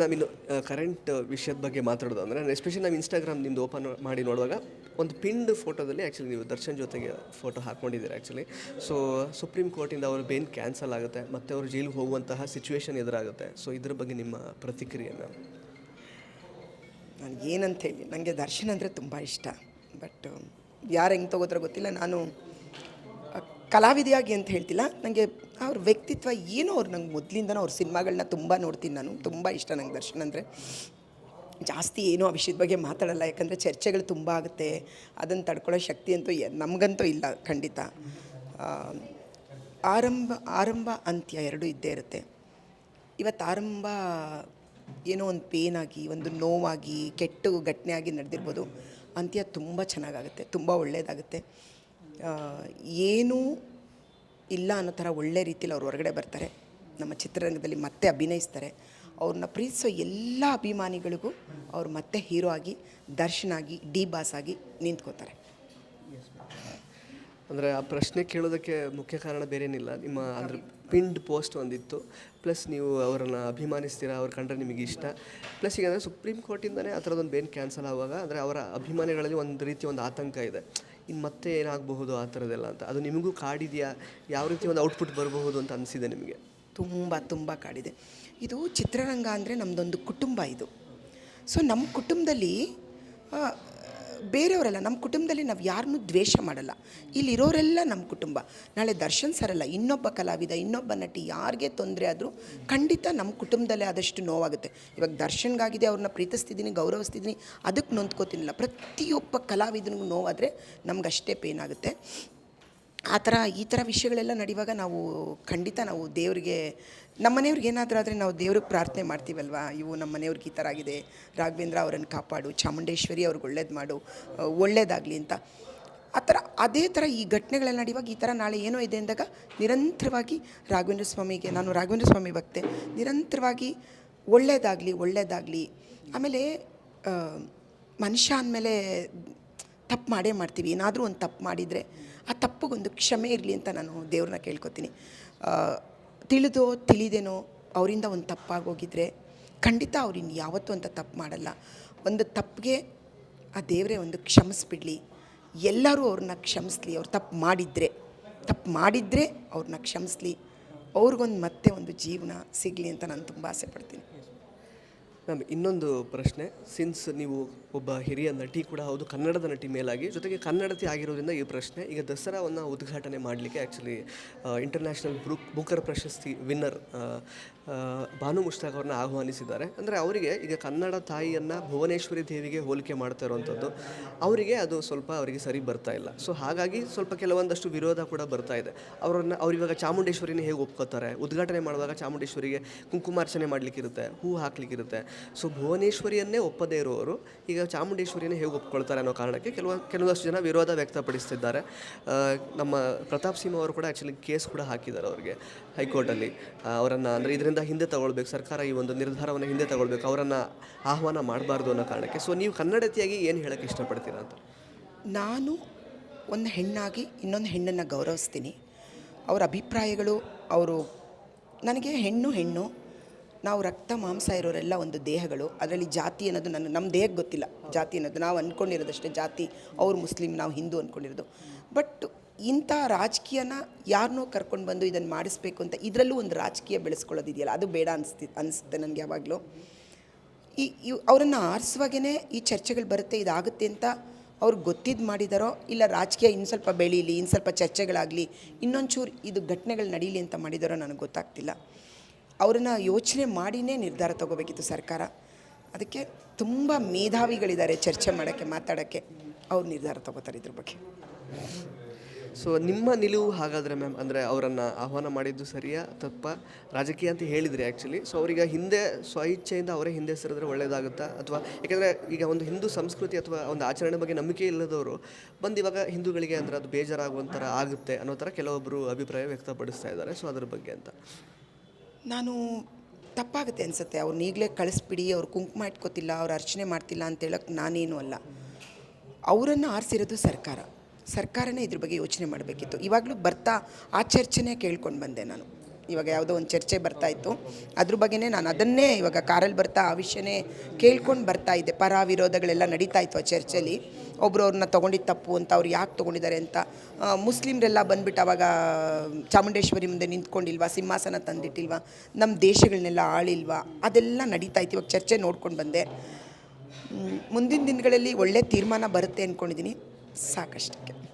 ನಾವಿನ್ನು ಕರೆಂಟ್ ವಿಷಯದ ಬಗ್ಗೆ ಮಾತಾಡೋದು ಅಂದರೆ ಎಸ್ಪೆಷಲಿ ನಾವು ಇನ್ಸ್ಟಾಗ್ರಾಮ್ ನಿಮ್ಮದು ಓಪನ್ ಮಾಡಿ ನೋಡುವಾಗ, ಒಂದು ಪಿಂಡ್ ಫೋಟೋದಲ್ಲಿ ಆ್ಯಕ್ಚುಲಿ ನೀವು ದರ್ಶನ್ ಜೊತೆಗೆ ಫೋಟೋ ಹಾಕ್ಕೊಂಡಿದ್ದೀರಿ ಆ್ಯಕ್ಚುಲಿ ಸೊ ಸುಪ್ರೀಂ ಕೋರ್ಟಿಂದ ಅವ್ರ ಬೇನ್ ಕ್ಯಾನ್ಸಲ್ ಆಗುತ್ತೆ, ಮತ್ತು ಅವರು ಜೈಲಿಗೆ ಹೋಗುವಂತಹ ಸಿಚುವೇಶನ್ ಎದುರಾಗುತ್ತೆ. ಸೊ ಇದ್ರ ಬಗ್ಗೆ ನಿಮ್ಮ ಪ್ರತಿಕ್ರಿಯೆ ನನಗೆ ಏನಂತ ಹೇಳಿ ನನಗೆ ದರ್ಶನ್ ಅಂದರೆ ತುಂಬ ಇಷ್ಟ. ಬಟ್ ಯಾರು ಹೆಂಗೆ ತಗೋತಾರೋ ಗೊತ್ತಿಲ್ಲ, ನಾನು ಕಲಾವಿದೆಯಾಗಿ ಅಂತ ಹೇಳ್ತಿಲ್ಲ. ನನಗೆ ಅವ್ರ ವ್ಯಕ್ತಿತ್ವ ಏನೋ ಅವ್ರು ನಂಗೆ ಮೊದಲಿಂದನೂ ಅವ್ರ ಸಿನಿಮಾಗಳನ್ನ ತುಂಬ ನೋಡ್ತೀನಿ ನಾನು. ತುಂಬ ಇಷ್ಟ ನಂಗೆ ದರ್ಶನ್ ಅಂದರೆ. ಜಾಸ್ತಿ ಏನೋ ಆ ವಿಷಯದ ಬಗ್ಗೆ ಮಾತಾಡಲ್ಲ. ಯಾಕಂದರೆ ಚರ್ಚೆಗಳು ತುಂಬ ಆಗುತ್ತೆ. ಅದನ್ನು ತಡ್ಕೊಳ್ಳೋ ಶಕ್ತಿ ಅಂತೂ ನಮಗಂತೂ ಇಲ್ಲ ಖಂಡಿತ. ಆರಂಭ ಆರಂಭ ಅಂತ್ಯ ಎರಡೂ ಇದ್ದೇ ಇರುತ್ತೆ. ಇವತ್ತು ಆರಂಭ ಏನೋ ಒಂದು ಪೇನಾಗಿ, ಒಂದು ನೋವಾಗಿ, ಕೆಟ್ಟು ಘಟನೆ ಆಗಿ ನಡೆದಿರ್ಬೋದು. ಅಂತ್ಯ ತುಂಬ ಚೆನ್ನಾಗಾಗುತ್ತೆ. ತುಂಬ ಒಳ್ಳೆಯದಾಗುತ್ತೆ ಏನೂ ಇಲ್ಲ ಅನ್ನೋ ಥರ ಒಳ್ಳೆ ರೀತಿಯಲ್ಲಿ ಅವ್ರು ಹೊರಗಡೆ ಬರ್ತಾರೆ. ನಮ್ಮ ಚಿತ್ರರಂಗದಲ್ಲಿ ಮತ್ತೆ ಅಭಿನಯಿಸ್ತಾರೆ. ಅವ್ರನ್ನ ಪ್ರೀತಿಸೋ ಎಲ್ಲ ಅಭಿಮಾನಿಗಳಿಗೂ ಅವ್ರು ಮತ್ತೆ ಹೀರೋ ಆಗಿ, ದರ್ಶನ್ ಆಗಿ, ಡಿ ಬಾಸ್ ಆಗಿ ನಿಂತ್ಕೋತಾರೆ. ಅಂದರೆ ಆ ಪ್ರಶ್ನೆ ಕೇಳೋದಕ್ಕೆ ಮುಖ್ಯ ಕಾರಣ ಬೇರೇನಿಲ್ಲ. ನಿಮ್ಮ ಅಂದರೆ ಪಿಂಡ್ ಪೋಸ್ಟ್ ಒಂದಿತ್ತು. ಪ್ಲಸ್ ನೀವು ಅವರನ್ನು ಅಭಿಮಾನಿಸ್ತೀರಾ, ಅವ್ರು ಕಂಡ್ರೆ ನಿಮಗೆ ಇಷ್ಟ. ಪ್ಲಸ್ ಈಗ ಅಂದರೆ ಸುಪ್ರೀಂ ಕೋರ್ಟಿಂದನೇ ಆ ಥರದೊಂದು ಬೇನ್ ಕ್ಯಾನ್ಸಲ್ ಆಗುವಾಗ ಅಂದರೆ ಅವರ ಅಭಿಮಾನಿಗಳಲ್ಲಿ ಒಂದು ರೀತಿ ಒಂದು ಆತಂಕ ಇದೆ. ಇನ್ನು ಮತ್ತೆ ಏನಾಗಬಹುದು ಆ ಥರದ್ದೆಲ್ಲ ಅಂತ. ಅದು ನಿಮಗೂ ಕಾಡಿದೆಯಾ? ಯಾವ ರೀತಿ ಒಂದು ಔಟ್ಪುಟ್ ಬರಬಹುದು ಅಂತ ಅನಿಸಿದೆ ನಿಮಗೆ? ತುಂಬ ತುಂಬ ಕಾಡಿದೆ. ಇದು ಚಿತ್ರರಂಗ ಅಂದರೆ ನಮ್ಮದೊಂದು ಕುಟುಂಬ ಇದು. ಸೊ ನಮ್ಮ ಕುಟುಂಬದಲ್ಲಿ ಬೇರೆಯವರಲ್ಲ ನಮ್ಮ ಕುಟುಂಬದಲ್ಲಿ ನಾವು ಯಾರನ್ನೂ ದ್ವೇಷ ಮಾಡಲ್ಲ. ಇಲ್ಲಿರೋರೆಲ್ಲ ನಮ್ಮ ಕುಟುಂಬ. ನಾಳೆ ದರ್ಶನ್ ಸರಲ್ಲ ಇನ್ನೊಬ್ಬ ಕಲಾವಿದ, ಇನ್ನೊಬ್ಬ ನಟಿ, ಯಾರಿಗೆ ತೊಂದರೆ ಆದರೂ ಖಂಡಿತ ನಮ್ಮ ಕುಟುಂಬದಲ್ಲೇ ಆದಷ್ಟು ನೋವಾಗುತ್ತೆ. ಇವಾಗ ದರ್ಶನ್ಗಾಗಿದೆ ಅವ್ರನ್ನ ಪ್ರೀತಿಸ್ತಿದ್ದೀನಿ, ಗೌರವಿಸ್ತಿದ್ದೀನಿ, ಅದಕ್ಕೆ ನೊಂದ್ಕೋತೀನಿಲ್ಲ. ಪ್ರತಿಯೊಬ್ಬ ಕಲಾವಿದನಿಗೂ ನೋವಾದರೆ ನಮ್ಗೆ ಅಷ್ಟೇ ಪೇನ್ ಆಗುತ್ತೆ. ಆ ಥರ ಈ ಥರ ವಿಷಯಗಳೆಲ್ಲ ನಡೆಯುವಾಗ ನಾವು ಖಂಡಿತ ನಾವು ದೇವರಿಗೆ, ನಮ್ಮ ಮನೆಯವ್ರಿಗೆ ಏನಾದರೂ ಆದರೆ ನಾವು ದೇವ್ರಿಗೆ ಪ್ರಾರ್ಥನೆ ಮಾಡ್ತೀವಲ್ವಾ? ಇವು ನಮ್ಮ ಮನೆಯವ್ರಿಗೆ ಈ ಥರ ಆಗಿದೆ. ರಾಘವೇಂದ್ರ ಅವರನ್ನು ಕಾಪಾಡು, ಚಾಮುಂಡೇಶ್ವರಿ ಅವ್ರಿಗೆ ಒಳ್ಳೇದು ಮಾಡು ಒಳ್ಳೇದಾಗಲಿ ಅಂತ. ಆ ಥರ, ಅದೇ ಥರ ಈ ಘಟನೆಗಳೆಲ್ಲ ನಡೆಯುವಾಗ ಈ ಥರ ನಾಳೆ ಏನೋ ಇದೆ ಅಂದಾಗ ನಿರಂತರವಾಗಿ ರಾಘವೇಂದ್ರ ಸ್ವಾಮಿಗೆ, ನಾನು ರಾಘವೇಂದ್ರ ಸ್ವಾಮಿ ಭಕ್ತೆ, ನಿರಂತರವಾಗಿ ಒಳ್ಳೇದಾಗಲಿ ಒಳ್ಳೇದಾಗಲಿ. ಆಮೇಲೆ ಮನುಷ್ಯ ಅಂದಮೇಲೆ ತಪ್ಪು ಮಾಡೇ ಮಾಡ್ತೀವಿ. ಏನಾದರೂ ಒಂದು ತಪ್ಪು ಮಾಡಿದರೆ ಆ ತಪ್ಪಿಗೊಂದು ಕ್ಷಮೆ ಇರಲಿ ಅಂತ ನಾನು ದೇವ್ರನ್ನ ಕೇಳ್ಕೊತೀನಿ. ತಿಳಿದೋ ತಿಳಿದೇನೋ ಅವರಿಂದ ಒಂದು ತಪ್ಪಾಗೋಗಿದ್ರೆ ಖಂಡಿತ ಅವ್ರಿನ್ ಯಾವತ್ತೂ ಅಂತ ತಪ್ಪು ಮಾಡಲ್ಲ. ಒಂದು ತಪ್ಪಿಗೆ ಆ ದೇವರೇ ಒಂದು ಕ್ಷಮಿಸ್ಬಿಡಲಿ. ಎಲ್ಲರೂ ಅವ್ರನ್ನ ಕ್ಷಮಿಸ್ಲಿ. ಅವ್ರು ತಪ್ಪು ಮಾಡಿದರೆ ತಪ್ಪು ಮಾಡಿದರೆ ಅವ್ರನ್ನ ಕ್ಷಮಿಸ್ಲಿ. ಅವ್ರಿಗೊಂದು ಮತ್ತೆ ಒಂದು ಜೀವನ ಸಿಗಲಿ ಅಂತ ನಾನು ತುಂಬ ಆಸೆ ಪಡ್ತೀನಿ. ಮ್ಯಾಮ್, ಇನ್ನೊಂದು ಪ್ರಶ್ನೆ. ಸಿನ್ಸ್ ನೀವು ಒಬ್ಬ ಹಿರಿಯ ನಟಿ ಕೂಡ ಹೌದು, ಕನ್ನಡದ ನಟಿ ಮೇಲಾಗಿ, ಜೊತೆಗೆ ಕನ್ನಡತಿ ಆಗಿರೋದ್ರಿಂದ ಈ ಪ್ರಶ್ನೆ. ಈಗ ದಸರಾವನ್ನು ಉದ್ಘಾಟನೆ ಮಾಡಲಿಕ್ಕೆ ಆ್ಯಕ್ಚುಲಿ ಇಂಟರ್ನ್ಯಾಷನಲ್ ಬುಕ್ ಬುಕರ್ ಪ್ರಶಸ್ತಿ ವಿನ್ನರ್ ಭಾನು ಮುಷ್ತಾಕ್ ಅವ್ರನ್ನ ಆಹ್ವಾನಿಸಿದ್ದಾರೆ. ಅಂದರೆ ಅವರಿಗೆ ಈಗ ಕನ್ನಡ ತಾಯಿಯನ್ನು ಭುವನೇಶ್ವರಿ ದೇವಿಗೆ ಹೋಲಿಕೆ ಮಾಡ್ತಾ ಇರುವಂಥದ್ದು ಅವರಿಗೆ ಅದು ಸ್ವಲ್ಪ ಅವರಿಗೆ ಸರಿ ಬರ್ತಾ ಇಲ್ಲ. ಸೊ ಹಾಗಾಗಿ ಸ್ವಲ್ಪ ಕೆಲವೊಂದಷ್ಟು ವಿರೋಧ ಕೂಡ ಬರ್ತಾ ಇದೆ. ಅವರನ್ನ, ಅವ್ರಿವಾಗ ಚಾಮುಂಡೇಶ್ವರಿನ ಹೇಗೆ ಒಪ್ಕೋತಾರೆ? ಉದ್ಘಾಟನೆ ಮಾಡುವಾಗ ಚಾಮುಂಡೇಶ್ವರಿಗೆ ಕುಂಕುಮಾರ್ಚನೆ ಮಾಡಲಿಕ್ಕಿರುತ್ತೆ, ಹೂ ಹಾಕ್ಲಿಕ್ಕಿರುತ್ತೆ. ಸೊ ಭುವನೇಶ್ವರಿಯನ್ನೇ ಒಪ್ಪದೇ ಇರುವವರು ಈಗ ಚಾಮುಂಡೇಶ್ವರಿಯನ್ನೇ ಹೇಗೆ ಒಪ್ಕೊಳ್ತಾರೆ ಅನ್ನೋ ಕಾರಣಕ್ಕೆ ಕೆಲವು ಕೆಲವಷ್ಟು ಜನ ವಿರೋಧ ವ್ಯಕ್ತಪಡಿಸ್ತಿದ್ದಾರೆ. ನಮ್ಮ ಪ್ರತಾಪ್ ಸಿಂಹ ಅವರು ಕೂಡ ಆ್ಯಕ್ಚುಲಿ ಕೇಸ್ ಕೂಡ ಹಾಕಿದ್ದಾರೆ ಅವರಿಗೆ ಹೈಕೋರ್ಟಲ್ಲಿ. ಅವರನ್ನು ಅಂದರೆ ಇದರಿಂದ ಹಿಂದೆ ತಗೊಳ್ಬೇಕು, ಸರ್ಕಾರ ಈ ಒಂದು ನಿರ್ಧಾರವನ್ನು ಹಿಂದೆ ತಗೊಳ್ಬೇಕು, ಅವರನ್ನು ಆಹ್ವಾನ ಮಾಡಬಾರ್ದು ಅನ್ನೋ ಕಾರಣಕ್ಕೆ. ಸೊ ನೀವು ಕನ್ನಡತಿಯಾಗಿ ಏನು ಹೇಳೋಕ್ಕೆ ಇಷ್ಟಪಡ್ತೀರಾ ಅಂತ? ನಾನು ಒಂದು ಹೆಣ್ಣಾಗಿ ಇನ್ನೊಂದು ಹೆಣ್ಣನ್ನು ಗೌರವಿಸ್ತೀನಿ. ಅವರ ಅಭಿಪ್ರಾಯಗಳು, ಅವರು ನನಗೆ ಹೆಣ್ಣು ಹೆಣ್ಣು ನಾವು ರಕ್ತ ಮಾಂಸ ಇರೋರೆಲ್ಲ ಒಂದು ದೇಹಗಳು. ಅದರಲ್ಲಿ ಜಾತಿ ಅನ್ನೋದು ನನ್ನ, ನಮ್ಮ ದೇಹಕ್ಕೆ ಗೊತ್ತಿಲ್ಲ. ಜಾತಿ ಅನ್ನೋದು ನಾವು ಅಂದ್ಕೊಂಡಿರೋದಷ್ಟೇ ಜಾತಿ, ಅವ್ರು ಮುಸ್ಲಿಂ ನಾವು ಹಿಂದೂ ಅಂದ್ಕೊಂಡಿರೋದು ಬಟ್ ಇಂಥ ರಾಜಕೀಯನ ಯಾರನ್ನೋ ಕರ್ಕೊಂಡು ಬಂದು ಇದನ್ನು ಮಾಡಿಸ್ಬೇಕು ಅಂತ ಇದರಲ್ಲೂ ಒಂದು ರಾಜಕೀಯ ಬೆಳೆಸ್ಕೊಳ್ಳೋದಿದೆಯಲ್ಲ. ಅದು ಬೇಡ ಅನಿಸ್ತಿ ಅನಿಸುತ್ತೆ ನನಗೆ ಯಾವಾಗಲೂ. ಈ ಇವ್ ಅವರನ್ನು ಆರಿಸುವಾಗೇ ಈ ಚರ್ಚೆಗಳು ಬರುತ್ತೆ, ಇದಾಗುತ್ತೆ ಅಂತ ಅವ್ರು ಗೊತ್ತಿದ್ದು ಮಾಡಿದಾರೋ, ಇಲ್ಲ ರಾಜಕೀಯ ಇನ್ನು ಸ್ವಲ್ಪ ಬೆಳೀಲಿ ಇನ್ನು ಸ್ವಲ್ಪ ಚರ್ಚೆಗಳಾಗಲಿ, ಇನ್ನೊಂಚೂರು ಇದು ಘಟನೆಗಳು ನಡೀಲಿ ಅಂತ ಮಾಡಿದಾರೋ ನನಗೆ ಗೊತ್ತಾಗ್ತಿಲ್ಲ. ಅವ್ರನ್ನ ಯೋಚನೆ ಮಾಡಿನೇ ನಿರ್ಧಾರ ತಗೋಬೇಕಿತ್ತು ಸರ್ಕಾರ. ಅದಕ್ಕೆ ತುಂಬ ಮೇಧಾವಿಗಳಿದ್ದಾರೆ ಚರ್ಚೆ ಮಾಡೋಕ್ಕೆ, ಮಾತಾಡೋಕ್ಕೆ. ಅವ್ರು ನಿರ್ಧಾರ ತಗೋತಾರೆ ಇದ್ರ ಬಗ್ಗೆ. ಸೊ ನಿಮ್ಮ ನಿಲುವು ಹಾಗಾದರೆ ಮ್ಯಾಮ್, ಅಂದರೆ ಅವರನ್ನು ಆಹ್ವಾನ ಮಾಡಿದ್ದು ಸರಿಯಾ, ತಪ್ಪ? ರಾಜಕೀಯ ಅಂತ ಹೇಳಿದ್ರಿ ಆ್ಯಕ್ಚುಲಿ ಸೊ ಅವ್ರಿಗೆ ಹಿಂದೆ ಸ್ವಇಚ್ಛೆಯಿಂದ ಅವರೇ ಹಿಂದೆ ಸರಿದ್ರೆ ಒಳ್ಳೆಯದಾಗುತ್ತಾ ಅಥವಾ, ಯಾಕೆಂದರೆ ಈಗ ಒಂದು ಹಿಂದೂ ಸಂಸ್ಕೃತಿ ಅಥವಾ ಒಂದು ಆಚರಣೆ ಬಗ್ಗೆ ನಂಬಿಕೆ ಇಲ್ಲದವರು ಬಂದು ಇವಾಗ ಹಿಂದೂಗಳಿಗೆ ಅಂದರೆ ಅದು ಬೇಜಾರಾಗುವಂಥರ ಆಗುತ್ತೆ ಅನ್ನೋ ಥರ ಕೆಲವೊಬ್ಬರು ಅಭಿಪ್ರಾಯ ವ್ಯಕ್ತಪಡಿಸ್ತಾ ಇದ್ದಾರೆ. ಸೊ ಅದ್ರ ಬಗ್ಗೆ ಅಂತ. ನಾನು ತಪ್ಪಾಗುತ್ತೆ ಅನಿಸುತ್ತೆ. ಅವ್ರನ್ನ ಈಗಲೇ ಕಳಿಸ್ಬಿಡಿ, ಅವ್ರು ಕುಂಕುಮ ಇಟ್ಕೋತಿಲ್ಲ, ಅವ್ರು ಅರ್ಚನೆ ಮಾಡ್ತಿಲ್ಲ ಅಂತ ಹೇಳಕ್ಕೆ ನಾನೇನು ಅಲ್ಲ. ಅವರನ್ನು ಆರಿಸಿರೋದು ಸರ್ಕಾರ. ಸರ್ಕಾರನೇ ಇದ್ರ ಬಗ್ಗೆ ಯೋಚನೆ ಮಾಡಬೇಕಿತ್ತು. ಇವಾಗಲೂ ಬರ್ತಾ ಆ ಚರ್ಚೆನೇ ಕೇಳ್ಕೊಂಡು ಬಂದೆ ನಾನು. ಇವಾಗ ಯಾವುದೋ ಒಂದು ಚರ್ಚೆ ಬರ್ತಾ ಇತ್ತು. ಅದ್ರ ಬಗ್ಗೆನೇ ನಾನು ಅದನ್ನೇ ಇವಾಗ ಕಾರಲ್ಲಿ ಬರ್ತಾ ಆ ವಿಷಯನೇ ಕೇಳ್ಕೊಂಡು ಬರ್ತಾ ಇದ್ದೆ. ಪರ ವಿರೋಧಗಳೆಲ್ಲ ನಡೀತಾ ಇತ್ತು ಆ ಚರ್ಚೆಲಿ ಒಬ್ರು ಅವ್ರನ್ನ ತೊಗೊಂಡಿದ್ದು ತಪ್ಪು ಅಂತ ಅವ್ರು ಯಾಕೆ ತೊಗೊಂಡಿದ್ದಾರೆ ಅಂತ. ಮುಸ್ಲಿಮ್ರೆಲ್ಲ ಬಂದ್ಬಿಟ್ಟು ಅವಾಗ ಚಾಮುಂಡೇಶ್ವರಿ ಮುಂದೆ ನಿಂತ್ಕೊಂಡಿಲ್ವಾ? ಸಿಂಹಾಸನ ತಂದಿಟ್ಟಿಲ್ವಾ? ನಮ್ಮ ದೇಶಗಳನ್ನೆಲ್ಲ ಆಳಿಲ್ವಾ? ಅದೆಲ್ಲ ನಡೀತಾ ಇತ್ತು. ಇವಾಗ ಚರ್ಚೆ ನೋಡ್ಕೊಂಡು ಬಂದೆ. ಮುಂದಿನ ದಿನಗಳಲ್ಲಿ ಒಳ್ಳೆ ತೀರ್ಮಾನ ಬರುತ್ತೆ ಅಂದ್ಕೊಂಡಿದ್ದೀನಿ ಸಾಕಷ್ಟಕ್ಕೆ.